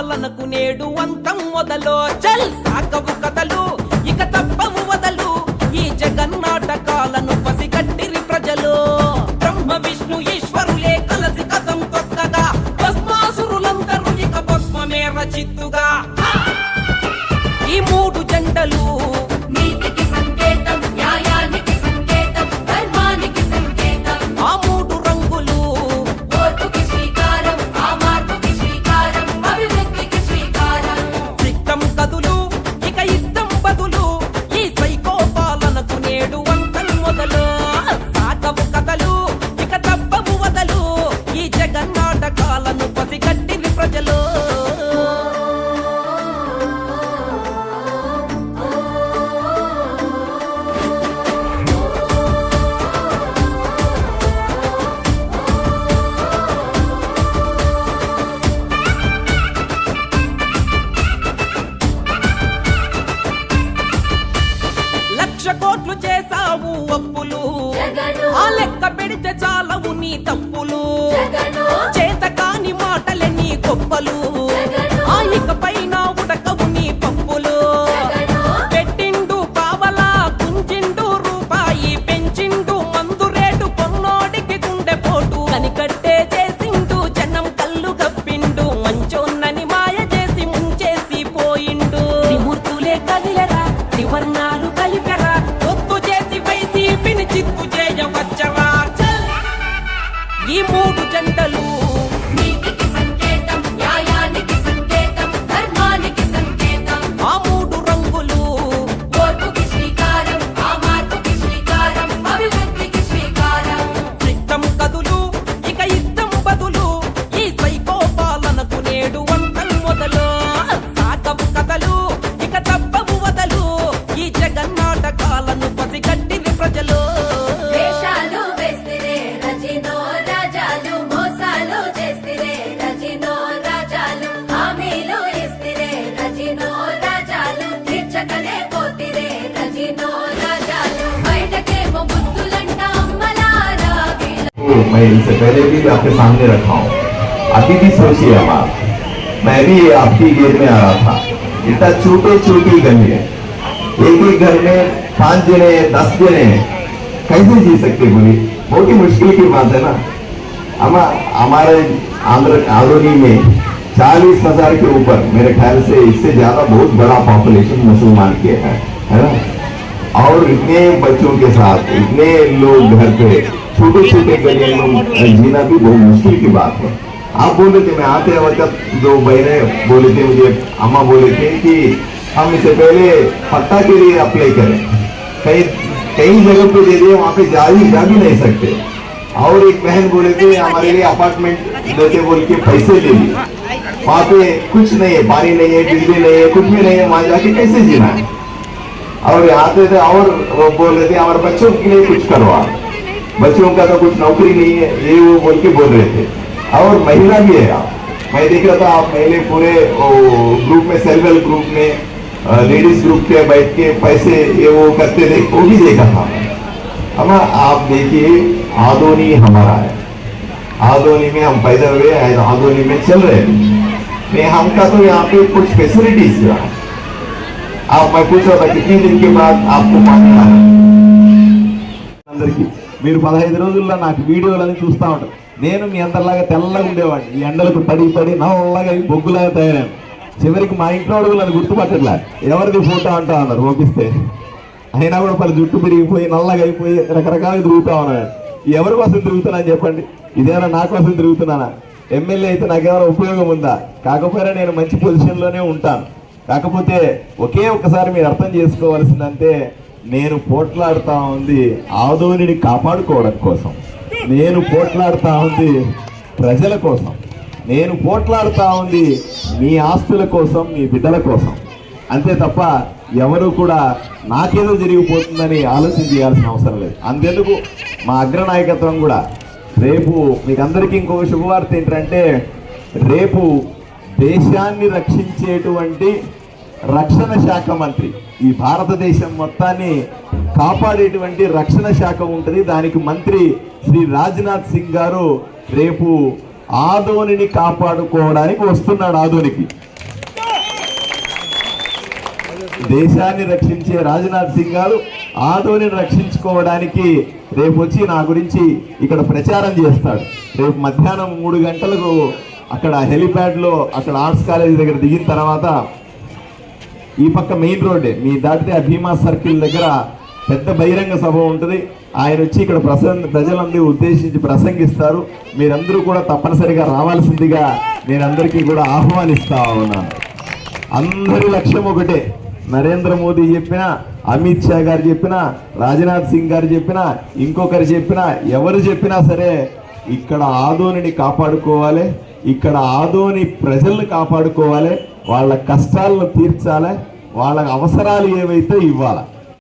కావాలనుకునేడు అంతం మొదలో చల్ సాకవు. జగను. ఆ లెక్క పెడితే చాలవు నీ తప్పులు. చేత కాని మాటలే నీ గొప్పలు. ఆ ఇకపైన ఉడకవు నీ పప్పులు పెట్టిండు పావలా కుంచిండు రూపాయి పెంచిండు మందు రేటు కొన్నోడికి గుండె పోటు కనికట్టే ఈ మూడు को मैं इससे पहले भी आपके सामने रखा हूँ। अभी भी सोचिए हम आप। मैं भी आपकी गेर में आ रहा था। इतना छोटे छोटी गली है एक ही घर में पाँच जने दस जने कैसे जी सकते बोली? बहुत ही मुश्किल की बात है ना। हम हमारे आंध्र कॉलोनी में चालीस हज़ार के ऊपर, मेरे ख्याल से इससे ज़्यादा बहुत बड़ा पॉपुलेशन मुसलमान के है है ना? और इतने बच्चों के साथ, इतने लोग घर पे छोटे छोटे में जीना भी बहुत मुश्किल की बात है। आप बोल थे मैं आते वक्त जो बहने बोले थे मुझे अम्मा बोले थे कि हम इससे पहले पट्टा के लिए अप्लाई करें। कई कई जगह पे दे दिए वहाँ पे जा ही जा भी नहीं सकते। और एक बहन बोले थे हमारे लिए अपार्टमेंट देते बोल के पैसे ले लिए। वहाँ पे कुछ नहीं है पानी नहीं है बिजली नहीं है कुछ भी नहीं है वहाँ जाके कैसे जीना है? और आते थे और वो बोल रहे थे हमारे बच्चों के लिए कुछ करवा। बच्चों का तो कुछ नौकरी नहीं है, ये वो बोल के बोल रहे थे। और महिला भी है आप मैं देख रहा था, आप महिले पूरे ग्रुप में सेल्वल ग्रुप में लेडीज़ ग्रुप के बैठ के पैसे ये वो करते थे, वो भी देखा था। अब आप देखिए, आदोनी हमारा है। आदोनी में हम पैदा हुए हैं आदोनी में चल रहे हैं। हमका तो यहाँ पे कुछ फैसिलिटीज़ रहा है। आप, मैं पूछ रहा था कितने दिन के बाद आपको पानी आ रहा है। अंदर की మీరు పదహైదు రోజుల్లో నాకు వీడియోలని చూస్తూ ఉంటారు. నేను మీ అందరిలాగా తెల్లగా ఉండేవాడిని. ఈ ఎండలకు పడి పడి నల్లగా అయి బొగ్గులాగా తయారాను చివరికి మా ఇంట్లో వాళ్ళు నన్ను గుర్తుపట్టట్లా. ఎవరిది ఫోటో అంటా అన్నారు పంపిస్తే అయినా కూడా పలు జుట్టు పెరిగిపోయి నల్లగా అయిపోయి రకరకాలుగా తిరుగుతా ఉన్నాను ఎవరి కోసం తిరుగుతున్నాను చెప్పండి? ఇదేనా నా కోసం తిరుగుతున్నానా? ఎమ్మెల్యే అయితే నాకేమైనా ఉపయోగం ఉందా? కాకపోయినా నేను మంచి పొజిషన్లోనే ఉంటాను. కాకపోతే ఒకే ఒక్కసారి మీరు అర్థం చేసుకోవాల్సిందంటే నేను పోట్లాడుతా ఉంది ఆదోనిని కాపాడుకోవడం కోసం. నేను పోట్లాడుతా ఉంది ప్రజల కోసం. నేను పోట్లాడుతా ఉంది మీ ఆస్తుల కోసం మీ బిడ్డల కోసం. అంతే తప్ప ఎవరు కూడా నాకేదో జరిగిపోతుందని ఆలోచన చేయాల్సిన అవసరం లేదు. అంతెందుకు మా అగ్రనాయకత్వం కూడా. రేపు మీకు అందరికీ ఇంకొక శుభవార్త ఏంటంటే రేపు దేశాన్ని రక్షించేటువంటి రక్షణ శాఖ మంత్రి. ఈ భారతదేశం మొత్తాన్ని కాపాడేటువంటి రక్షణ శాఖ ఉంటుంది. దానికి మంత్రి శ్రీ రాజ్నాథ్ సింగ్ గారు రేపు ఆదోనిని కాపాడుకోవడానికి వస్తున్నాడు ఆదోనికి. దేశాన్ని రక్షించే రాజ్నాథ్ సింగ్ గారు ఆదోనిని రక్షించుకోవడానికి రేపు వచ్చి నా గురించి ఇక్కడ ప్రచారం చేస్తాడు. రేపు మధ్యాహ్నం మూడు గంటలకు అక్కడ హెలిప్యాడ్లో అక్కడ ఆర్ట్స్ కాలేజ్ దగ్గర దిగిన తర్వాత ఈ పక్క మెయిన్ రోడ్డే మీ దాటితే ఆ భీమా సర్కిల్ దగ్గర పెద్ద బహిరంగ సభ ఉంటుంది. ఆయన వచ్చి ఇక్కడ ప్రసంగ ప్రజలందరూ ఉద్దేశించి ప్రసంగిస్తారు. మీరందరూ కూడా తప్పనిసరిగా రావాల్సిందిగా నేను అందరికీ కూడా ఆహ్వానిస్తా ఉన్నాను అందరి లక్ష్యం ఒకటే. నరేంద్ర మోదీ చెప్పినా అమిత్ షా గారు చెప్పినా రాజ్నాథ్ సింగ్ గారు చెప్పినా ఇంకొకరు చెప్పినా ఎవరు చెప్పినా సరే ఇక్కడ ఆదోనిని కాపాడుకోవాలి. ఇక్కడ ఆదోని ప్రజల్ని కాపాడుకోవాలి. వాళ్ళ కష్టాలను తీర్చాలి. వాళ్ళ అవసరాలు ఏవైతే ఇవ్వాలి.